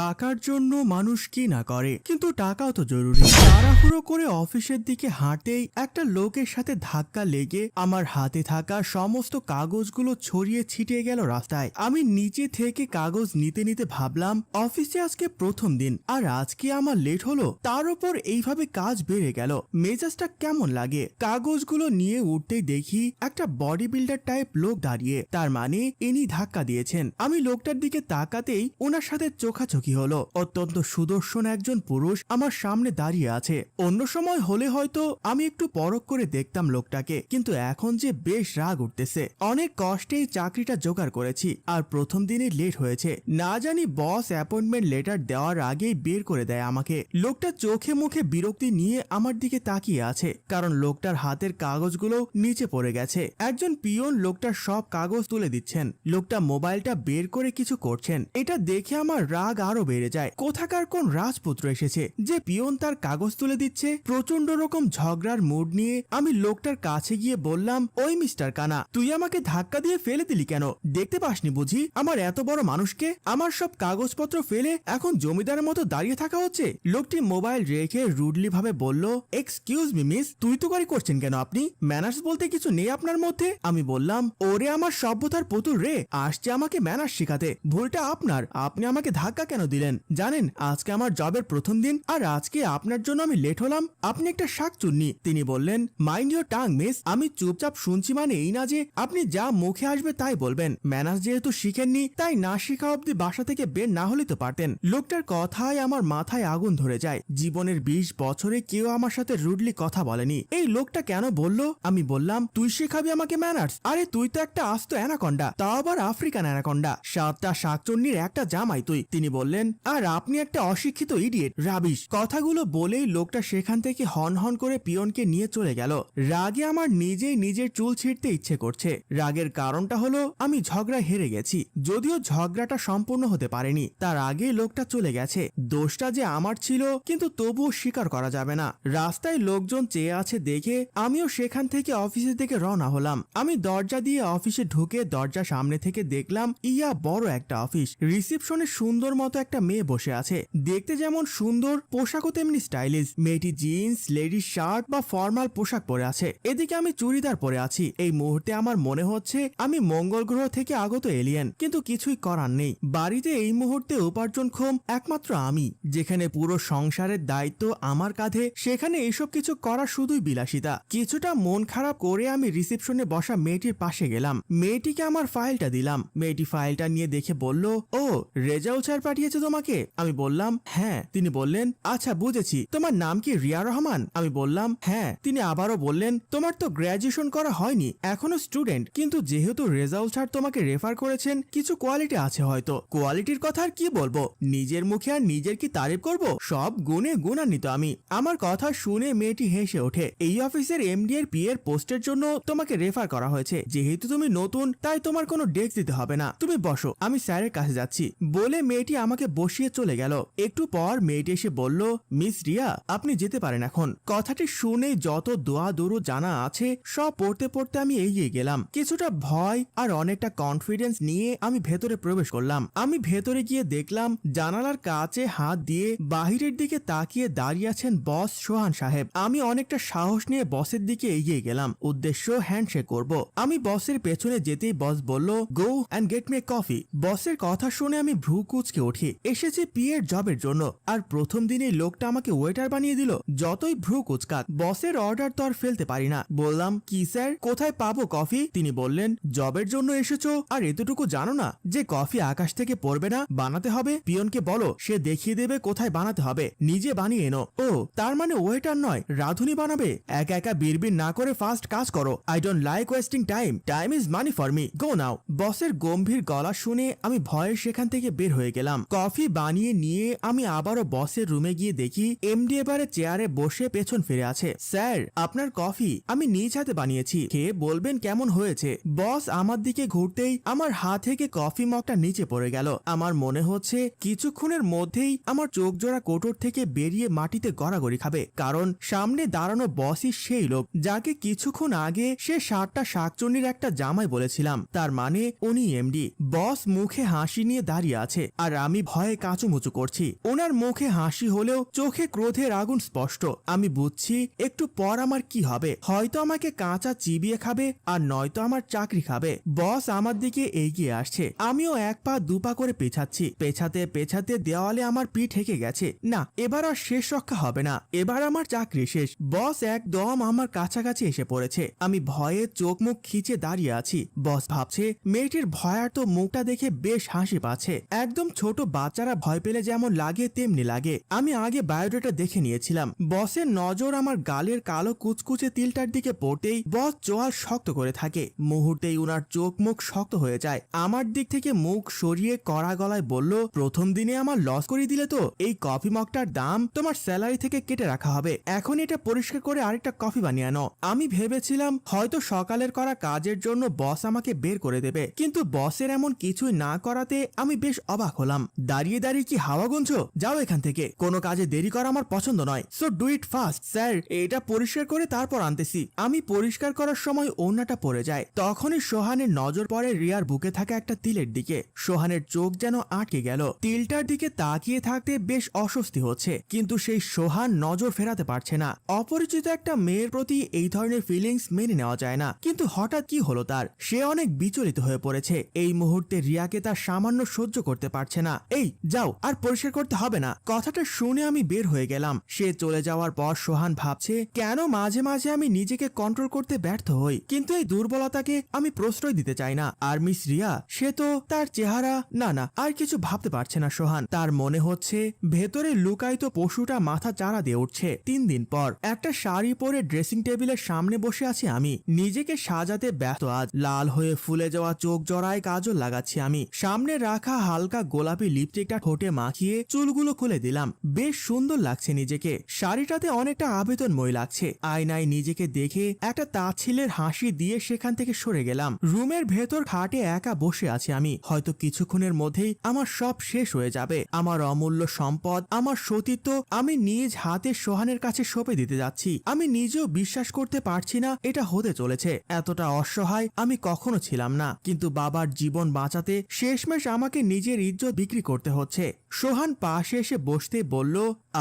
টাকার জন্য মানুষ কি না করে, কিন্তু টাকাও তো জরুরি। তাড়াহুড়ো করে অফিসের দিকে হাঁটেই একটা লোকের সাথে ধাক্কা লেগে আমার হাতে থাকা সমস্ত কাগজগুলো ছড়িয়ে ছিটিয়ে গেল রাস্তায়। আমি নিচে থেকে কাগজ নিতে নিতে ভাবলাম, অফিসে আজকে প্রথম দিন, আর আজকে আমার লেট হলো? তার উপর এইভাবে কাজ বেড়ে গেল। মেজাজটা কেমন লাগে? কাগজগুলো নিয়ে উঠতেই দেখি একটা বডি বিল্ডার টাইপ লোক দাঁড়িয়ে। তার মানে ইনি ধাক্কা দিয়েছেন। আমি লোকটার দিকে তাকাতেই ওনার সাথে চোখাচোখি হলো? অত্যন্ত সুদর্শন একজন পুরুষ আমার সামনে দাঁড়িয়ে আছে। অন্য সময় হলে হয়তো আমি একটু পরখ করে দেখতাম লোকটাকে, কিন্তু এখন যে বেশ রাগ উঠতেছে। অনেক কষ্টেই চাকরিটা জোগাড় করেছি, আর প্রথম দিনে লেট হয়েছে। না জানি বস অ্যাপয়েন্টমেন্ট লেটার দেওয়ার আগেই বের করে দেয় আমাকে। লোকটা চোখে মুখে বিরক্তি নিয়ে আমার দিকে তাকিয়ে আছে, কারণ লোকটার হাতের কাগজগুলো নিচে পড়ে গেছে। একজন পিয়ন লোকটার সব কাগজ তুলে দিচ্ছেন। লোকটা মোবাইলটা বের করে কিছু করছেন। এটা দেখে আমার রাগ আরও বেড়ে যায়। কোথাকার কোন রাজপুত্র এসেছে যে পিয়ন তার কাগজ তুলে দিচ্ছে? প্রচণ্ড রকম ঝগড়ার মুড নিয়ে আমি লোকটার কাছে গিয়ে বললাম, ওই মিস্টার কানা, তুই আমাকে ধাক্কা দিয়ে ফেলে দিলি কেন? দেখতে পাসনি বুঝি? আমার এত বড় মানুষকে আমার সব কাগজপত্র ফেলে এখন জমিদারের মতো দাঁড়িয়ে থাকা হচ্ছে? লোকটি মোবাইল রেখে রুডলি ভাবে বলল এক্সকিউজ মি মিস তুই তো গাড়ি করছেন কেন আপনি? ম্যানার্স বলতে কিছু নেই আপনার মধ্যে? আমি বললাম, ওরে আমার সভ্যতার পুতুল রে, আসছে আমাকে ম্যানার্স শেখাতে। ভুলটা আপনার। আপনি আমাকে ধাক্কা কেন দিলেন? জানেন, আজকে আমার জবের প্রথম দিন আর আজকে আপনার জন্য আমি লেট হলাম। আপনি একটা শাক চুননি। তিনি বললেন মাইন্ড ইউর টাং মিস আমি চুপচাপ শুনছি মানে এই না যে আপনি যা মুখে আসবে তাই বলবেন। ম্যানার্স যেহেতু শিখেননি, তাই না শেখা অব্দি বাসা থেকে বের না হলে তো পারতেন। লোকটার কথায় আমার মাথায় আগুন ধরে যায়। জীবনের বিশ বছরে কেউ আমার সাথে রুডলি কথা বলেনি। এই লোকটা কেন বলল? আমি বললাম, তুই শেখাবি আমাকে ম্যানার্স আরে তুই তো একটা আস্ত অ্যানাকন্ডা, তাও আবার আফ্রিকান অ্যানাকন্ডা। সাতটা শাকচন্নির একটা জামাই তুই। তিনি বললেন, আর আপনি একটা অশিক্ষিত ইডিয়েট রাবিশ কথাগুলো বলেই লোকটা সেখান থেকে হন হন করে পিয়নকে নিয়ে চলে গেল। রাগে আমার নিজেই নিজের চুল ছিঁড়তে ইচ্ছে করছে। রাগের কারণটা হলো, আমি ঝগড়া হেরে গেছি। যদিও ঝগড়াটা সম্পূর্ণ হতে পারেনি, তার আগেই লোকটা চলে গেছে। দোষটা যে আমার ছিল, কিন্তু তবুও স্বীকার করা যাবে না। রাস্তায় লোকজন চেয়ে আছে দেখে, আমিও সেখান থেকে অফিসের দিকে রওনা হলাম। আমি দরজা দিয়ে অফিসে ঢুকে দরজা সামনে থেকে দেখলাম, ইয়া বড় একটা অফিস। রিসিপশনে সুন্দর মতো একটা মেয়ে বসে আছে। দেখতে যেমন সুন্দর, পোশাকও তেমনি স্টাইলিশ। মেয়েটি জিন্স, লেডিস শার্ট বা ফর্মাল পোশাক পরে আছে। এদিকে আমি চুড়িদার পরে আছি। এই মুহূর্তে আমার মনে হচ্ছে আমি মঙ্গল গ্রহ থেকে আগত এলিয়েন কিন্তু কিছুই করার নেই। বাড়িতে এই মুহূর্তে উপার্জনক্ষম একমাত্র আমি, যেখানে পুরো সংসারের দায়িত্ব আমার কাঁধে। সেখানে এইসব কিছু করা শুধুই বিলাসিতা। কিছুটা মন খারাপ করে আমি রিসেপশনে বসা মেয়েটির পাশে গেলাম। মেয়েটিকে আমার ফাইলটা দিলাম। মেয়েটি ফাইলটা নিয়ে দেখে বলল, ও, রেজাউল স্যার পাঠিয়েছে তোমাকে? আমি বললাম হ্যাঁ। তিনি বললেন আচ্ছা বুঝেছি। তোমার নাম কি রিয়া রহমান? আমি বললাম হ্যাঁ। তিনি আবারও বললেন, তোমার তো গ্র্যাজুয়েশন করা হয়নি, এখনও স্টুডেন্ট। কিন্তু যেহেতু রেজাউল স্যার তোমাকে রেফার করেছেন, কিছু কোয়ালিটি আছে হয়তো। কোয়ালিটির কথা কি বলব? নিজের মুখে আর নিজের কি তারিফ করব? সব গুণে গুণান্বিত আমি। আমার কথা শুনে মেয়েটি হেসে ওঠে। এই অফিসের এমডি এর পি এর পোস্টের জন্য তোমাকে রেফার করা হয়েছে। যেহেতু তুমি নতুন, তাই তোমার কোনো ডেস্ক দিতে হবে না। তুমি বসো, আমি স্যারের কাছে যাচ্ছি। বলে মেয়েটি আমাকে বসিয়ে চলে গেল। একটু পর মেয়েটি এসে বলল, মিস রিয়া, আপনি যেতে পারেন এখন। কথাটি শুনে যত দোয়া দৌড়ো জানা আছে, সব পড়তে পড়তে আমি এগিয়ে গেলাম। কিছুটা ভয় আর অনেকটা কনফিডেন্স নিয়ে আমি ভেতরে প্রবেশ করলাম। আমি ভেতরে গিয়ে দেখলাম, জানালার কাছে হাত দিয়ে বাহিরের দিকে তাকিয়ে দাঁড়িয়ে আছেন বস সোহান সাহেব। আমি অনেকটা সাহস নিয়ে বসের দিকে এগিয়ে গেলাম। উদ্দেশ্য হ্যান্ডশেক করব। আমি বসের পেছনে যেতেই বস বলল go and get me coffee বসের কথা শুনে আমি ভ্রু কুচকে উঠি। এসেছি পিয়ের জবের জন্য। আর প্রথম দিনেই লোকটা আমাকে ওয়েটার বানিয়ে দিল, যতই ভ্রু কুচকাক। বসের অর্ডার তো আর ফেলতে পারি না। বললাম, কি স্যার? কোথায় পাবো কফি? তিনি বললেন, জবের জন্য এসেছ? আর এতটুকু জানো না যে কফি আকাশ থেকে পড়বে না, বানাতে হবে? পিয়নকে বলো, সে দেখিয়ে দেবে কোথায় বানাতে হবে। নিজে বানিয়ে এনো। ও, তার মানে ওয়েটার নয়, রাধুনি বানাবে? একা একা বিড়বিড় না করে ফাস্ট কাজ করো। I don't like wasting time. Time is money for me. Go now. বসের গম্ভীর গলা শুনে আমি ভয়ে সেখান থেকে বের হয়ে গেলাম। কফি বানিয়ে নিয়ে আমি আবারও বসের রুমে গিয়ে দেখি এমডি এবারে চেয়ারে বসে পেছন ফিরে আছে। স্যার, আপনার কফি আমি নিজ হাতে বানিয়েছি। খেয়ে বলবেন কেমন হয়েছে? বস আমার দিকে ঘুরতেই আমার হাত থেকে কফি মগটা নিচে পড়ে গেল। আমার মনে হচ্ছে কিছুক্ষণের মধ্যেই আমার চোখ জোড়া কোটর থেকে বেরিয়ে মাটিতে গড়াগড়ি খাবে। কারণ সামনে দাঁড়ানো বসই সেই লোক, যাকে কিছুক্ষণ আগে সে সাতটা শাকচুন্নির একটা জামাই বলেছিলাম। তার মানে উনি এমডি। বস মুখে হাসি নিয়ে দাঁড়িয়ে আছে। আর আমি ভয়ে কাঁচুমুচু করছি। ওনার মুখে হাসি হলেও চোখে ক্রোধের আগুন স্পষ্ট। আমি বুঝছি, একটু পর আমার কি হবে? হয়তো আমাকে কাঁচা চিবিয়ে খাবে আর নয়তো আমার চাকরি খাবে। বস আমার দিকে এগিয়ে আসছে। আমিও এক পা দু পা করে পেছাচ্ছি। পেছাতে পেছাতে দেওয়ালে আমার পিঠ ঠেকে গেছে। না, এবার আর শেষ রক্ষা হবে না। এবার আমার চাকরি শেষ। বস একদম আমার কাছাকাছি এসে পড়েছে। আমি ভয়ে চোখ মুখ খিচে দাঁড়িয়ে আছি। বস ভাবছে, মেয়েটির ভয়ার্ত মুখটা দেখে বেশ হাসি পাচ্ছে। একদম ছোট বাচ্চারা ভয় পেলে যেমন লাগে, তেমনি লাগে। আমি আগে বায়োডাটা দেখে নিয়েছিলাম। বসের নজর আমার গালের কালো কুচকুচে তিলটার দিকে পড়তেই বস চোয়াল শক্ত করে থাকে। মুহূর্তেই উনার চোখ মুখ শক্ত হয়ে যায়। আমার দিক থেকে মুখ সরিয়ে কড়া গলায় বলল, প্রথম দিনে আমার লস করে দিলে তো? এই কফি মগটার দাম তোমার স্যালারি থেকে কেটে রাখা হবে। এখন এটা পরিষ্কার করে আরেকটা কফি বানিয়ে আনো। আমি ভেবেছিলাম, হয়তো সকালের করা কাজের জন্য বস আমাকে বের করে দেবে। কিন্তু বসের এমন কিছুই না করাতে আমি বেশ অবাক হলাম। দাঁড়িয়ে দাঁড়িয়ে কি হাওয়া গুনছো? যাও এখান থেকে। কোনো কাজে দেরি করা আমার পছন্দ নয়। So do it fast sir. এটা পরিষ্কার করে তারপর আনতেছি। আমি পরিষ্কার করার সময় ওড়নাটা পড়ে যায়। তখনই সোহানের নজর পড়ে রিয়ার বুকে থাকা একটা তিলের দিকে। সোহানের চোখ যেন আটকে গেল। তিলটার দিকে তাকিয়ে থাকতে বেশ অস্বস্তি হচ্ছে। কিন্তু সেই সোহান নজর ফেরাতে পারছে না। অপরিচিত একটা মেয়ের প্রতি এই ধরনের ফিলিংস মেনে নেওয়া যায় না। কিন্তু হঠাৎ কি হলো তার? সে অনেক বিচলিত হয়ে পড়েছে। এই মুহূর্তে রিয়াকে তার সামান্য সহ্য করতে পারছে না। এই, যাও, আর পরিষ্কার করতে হবে না। কথাটা শুনে আমি বের হয়ে গেলাম। সে চলে যাওয়ার পর সোহান ভাবছে, কেন মাঝে মাঝে আমি নিজেকে কন্ট্রোল করতে ব্যর্থ হই? কিন্তু এই দুর্বলতাকে আমি প্রশ্রয় দিতে চাই না। আর মিস রিয়া, সে তো তার চেহারা, না না, আর কিছু ভাবতে পারছে না সোহান। তার মনে হচ্ছে, ভেতরে লুকায়িত পশুটা মাথা চারা দিয়ে উঠছে। তিন দিন পর, একটা শাড়ি পরে ড্রেসিং টেবিলের সামনে বসে আছি আমি। নিজেকে সাজাতে ব্যস্ত আজ। লাল হয়ে ফুলে যাওয়া চোখ জড়ায় কাজল লাগাচ্ছি আমি। সামনে রাখা হালকা গোলাপি লিপস্টিকটা ঠোঁটে মাখিয়ে চুলগুলো খুলে দিলাম। বেশ সুন্দর লাগছে নিজেকে। শাড়িটাতে অনেকটা আবেদনময় লাগছে। আয়নায় নিজেকে দেখে একটা তাচ্ছিলের হাসি দিয়ে সেখান থেকে সরে গেলাম। রুমের ভেতর খাটে একা বসে আছি আমি। হয়তো কিছুক্ষণের মধ্যেই আমার সব শেষ হয়ে যাবে। আমার অমূল্য সম্পদ, আমার সতীত্ব আমি নিজ হাতে সোহানের কাছে সঁপে দিতে যাচ্ছি। আমি নিজেও বিশ্বাস করতে পারছি না এটা হতে চলেছে। এতটা অসহায় আমি কখনো ছিলাম না। কিন্তু বাবার জীবন বাঁচাতে শেষমেশ আমাকে নিজের ইজ্জত বিক্রি করতে হচ্ছে। সোহান পাশে এসে বসতে বলল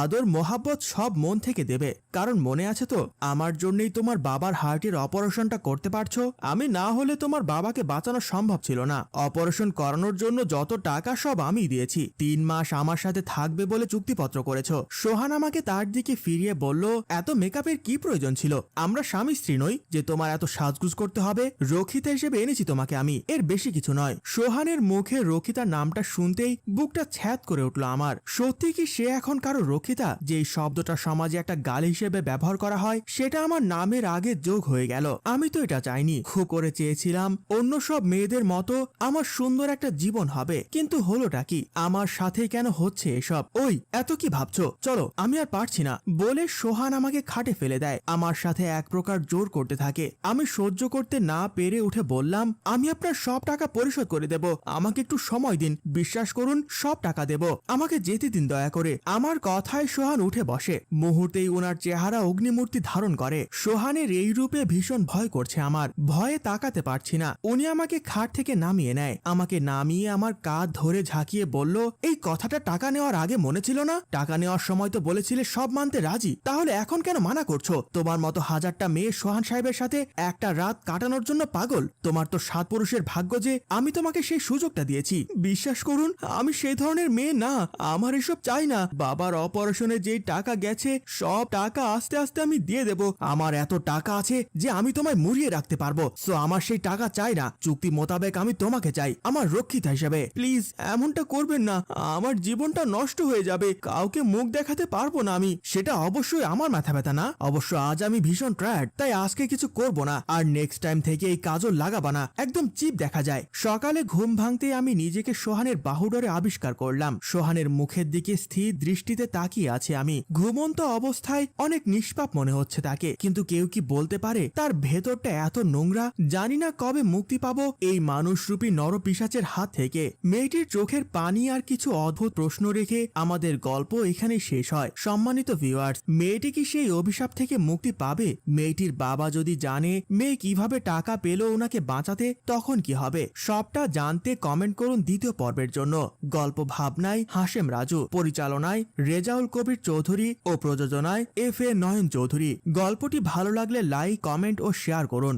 আদর মোহাব্বত সব মন থেকে দেবে। কারণ মনে আছে তো, আমার জন্যই তোমার বাবার হার্টের অপারেশনটা করতে পারছ? আমি না হলে তোমার বাবাকে বাঁচানো সম্ভব ছিল না। অপারেশন করানোর জন্য যত টাকা সব আমি দিয়েছি। তিন মাস আমার সাথে থাকবে বলে চুক্তিপত্র করেছ। সোহান আমাকে তার দিকে ফিরিয়ে বলল, এত মেকআপের কি প্রয়োজন ছিল? আমরা স্বামী স্ত্রী নই যে তোমার এত সাজগুজ করতে হবে। রক্ষিতা হিসেবে এনেছি তোমাকে আমি। এর বেশি কিছু নয়। সোহানের মুখে রক্ষিতার নামটা শুনতেই বুকটা ছ্যাত করে উঠল আমার। সত্যি কি সে এখন কারও রক্ষিতা? যে শব্দটা সমাজে একটা গাল হিসেবে ব্যবহার করা হয়, সেটা আমার নামের আগে যোগ হয়ে গেল। আমি তো এটা চাইনি। খু করে চেয়েছিলাম, অন্য সব মেয়েদের মতো আমার সুন্দর একটা জীবন হবে। কিন্তু হলোটা কি? আমার সাথে কেন হচ্ছে এসব? ওই, এত কি ভাবছ? চলো, আমি আর পারছি না। বলে সোহান আমাকে খাটে ফেলে দেয়। আমার সাথে এক প্রকার জোর করতে থাকে। আমি সহ্য করতে না পেরে উঠে বললাম, আমি আপনার সব টাকা পরিশোধ করে দেব। আমাকে একটু সময় দিন। বিশ্বাস করুন, সব টাকা দেব। আমাকে যেতে দিন দয়া করে। আমার কথায় সোহান উঠে বসে। মুহূর্তেই ওনার চেহারা অগ্নিমূর্তি ধারণ করে। সোহানের এই রূপে ভীষণ ভয় করছে আমার। ভয়ে তাকাতে পারছি না। উনি আমাকে খাট থেকে নামিয়ে নেয়। আমাকে নামিয়ে আমার কাঁধ ধরে ঝাঁকিয়ে বলল, এই কথাটা টাকা নেওয়ার আগে মনে ছিল না? টাকা নেওয়ার সময় তো বলেছিলে সব মানতে রাজি। তাহলে এখন কেন মানা করছ? তোমার মতো হাজারটা মেয়ে সোহান সাহেবের সাথে একটা রাত কাটানোর জন্য পাগল। তোমার তো সাত পুরুষের ভাগ্য যে আমি তোমাকে সেই সুযোগটা দিয়েছি। বিশ্বাস করুন, আমি সেই ধরনের মেয়ে না। আমার এসব চাই না। বাবার অপারেশনে যেই টাকা গেছে, সব টাকা আস্তে আস্তে আমি দিয়ে দেব। আমার এত টাকা আছে যে আমি তোমায় মুড়িয়ে রাখতে পারব। সো আমার সেই টাকা চাই না। চুক্তি মোতাবেক আমি তোমাকে চাই, আমার রক্ষিতা হিসেবে। প্লিজ, এমনটা করবেন না। আমার জীবনটা নষ্ট হয়ে যাবে। কাউকে মুখ দেখাতে পারব না আমি। সেটা অবশ্যই আমার মাথা ব্যথা না। অবশ্য আজ আমি ভীষণ ট্রায়ার্ড তাই আজকে কিছু করব না। আর নেক্সট টাইম থেকে এই কাজও লাগাবা না। একদম চিপ দেখা যায়। সকালে ঘুম ভাঙতে আমি নিজেকে সোহানের বাহুডরে আবিষ্কার করলাম। সোহানের মুখের দিকে স্থির দৃষ্টিতে তাকিয়ে আছে আমি। ঘুমন্ত অবস্থায় অনেক নিষ্পাপ মনে হচ্ছে তাকে। কিন্তু কেউ কি বলতে পারে তার ভেতরটা এত নোংরা? জানি না কবে মুক্তি পাবো এই মানুষরূপী নরপিসাচের হাত থেকে। মেয়েটির চোখের পানি আর কিছু অদ্ভুত প্রশ্ন রেখে আমাদের গল্প এখানে শেষ হয়। সম্মানিত ভিউয়ার্স মেয়েটি কি সেই অভিশাপ থেকে মুক্তি পাবে? মেয়েটির বাবা যদি জানে মেয়ে কীভাবে টাকা পেল ওনাকে বাঁচাতে, তখন কি হবে? সবটা জানতে কমেন্ট করুন দ্বিতীয় পর্বের জন্য। গল্প ভাবনায় হাসেম রাজু, পরিচালনায় রেজাউল কবির চৌধুরী ও প্রযোজনায় এফ এ নয়ন চৌধুরী। গল্পটি ভালো লাগলে লাইক কমেন্ট ও শেয়ার করুন।